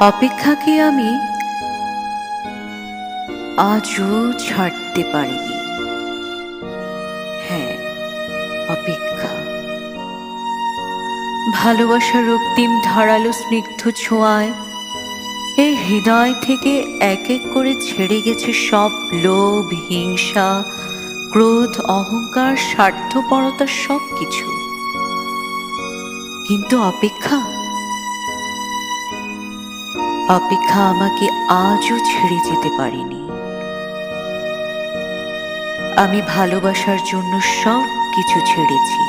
অপেক্ষাকে আমি? আজও ছাড়তে পারিনি। হ্যাঁ অপেক্ষা। ভালোবাসার রক্তিম ধারালো স্নিগ্ধ ছোঁয়ায় এই হৃদয় থেকে এক এক করে ছেড়ে গেছে সব লোভ, হিংসা, ক্রোধ, অহংকার, স্বার্থপরতা সব কিছু কিন্তু অপেক্ষা? অপেক্ষা আমাকে আজও ছেড়ে যেতে পারেনি। আমি ভালোবাসার জন্য সব কিছু ছেড়েছি।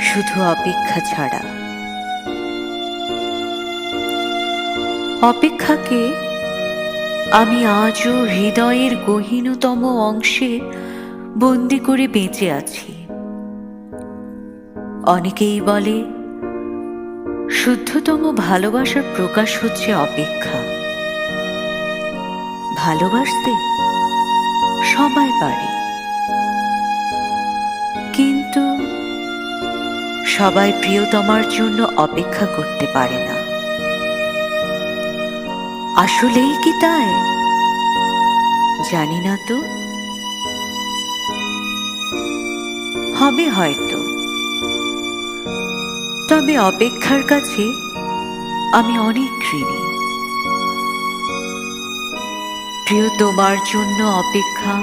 শুধু অপেক্ষা ছাড়া। অপেক্ষাকে আমি আজও হৃদয়ের গহীনতম অংশে বন্দি করে বেঁচে আছি। অনেকেই বলে শুদ্ধতম ভালোবাসার প্রকাশ হচ্ছে অপেক্ষা। ভালোবাসতে সবাই পারে। কিন্তু সবাই প্রিয়তমার জন্য অপেক্ষা করতে পারে না। আসলেই কি তাই? জানি না তো। হবে হয়তো। তবে অপেক্ষার কাছে, আমি অনেক ঋণী। প্রিয়, তোমার জন্য অপেক্ষা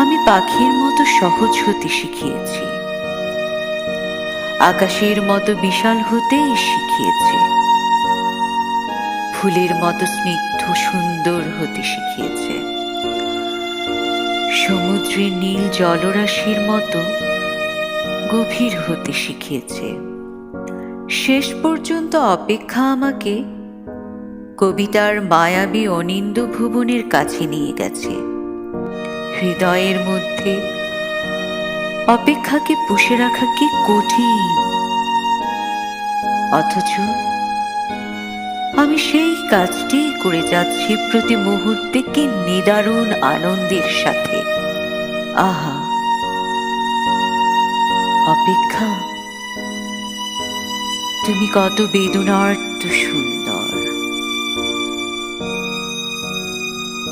আমি পাখির মতো সহজ হতে শিখিয়েছি। আকাশের মতো বিশাল হতেই শিখিয়েছে। ফুলের মতো স্নিগ্ধ সুন্দর হতে শিখিয়েছে। সমুদ্রের নীল জলরাশির মতো গভীর হতে শিখিয়েছে। শেষ পর্যন্ত অপেক্ষা আমাকে কবিতার মায়াবী অনিন্দ ভুবনের কাছে নিয়ে গেছে। হৃদয়ের মধ্যে অপেক্ষাকে পুষে রাখা কি কঠিন? অথচ আমি সেই কাজটি করে যাচ্ছি প্রতি মুহূর্তে কি নিদারুণ আনন্দের সাথে। আহা! অপেক্ষা। তুমি কত বেদনার্থ সুন্দর।